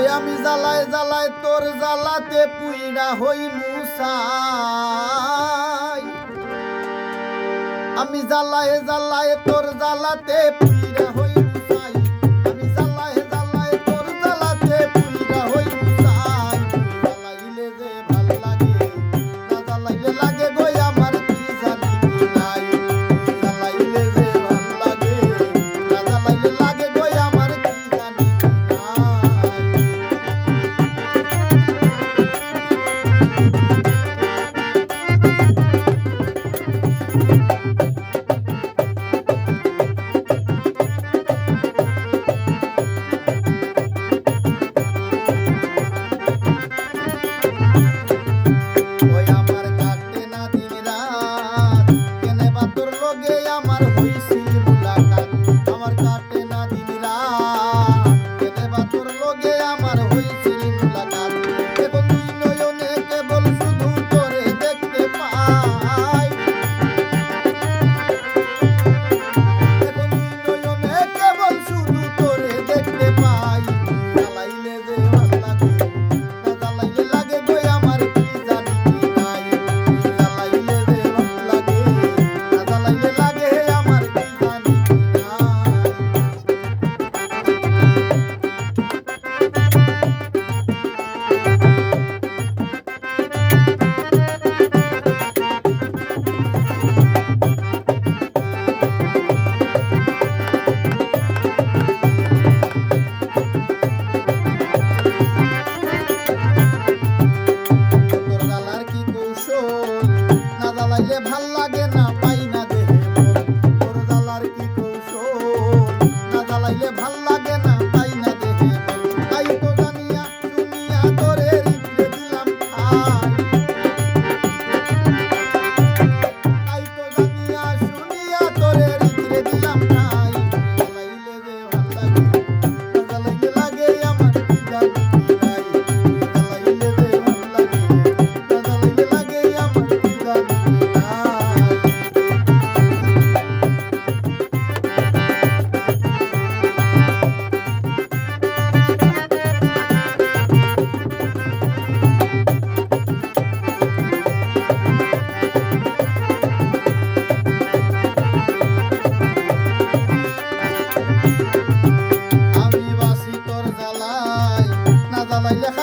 ভাই আমি জ্বালায় জ্বালায় তোর জ্বালাতে পুইরা হই মুসাই। আমি জ্বালায় জ্বালায় তোর জ্বালাতে পুইরা হই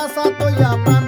casa, estoy hablando.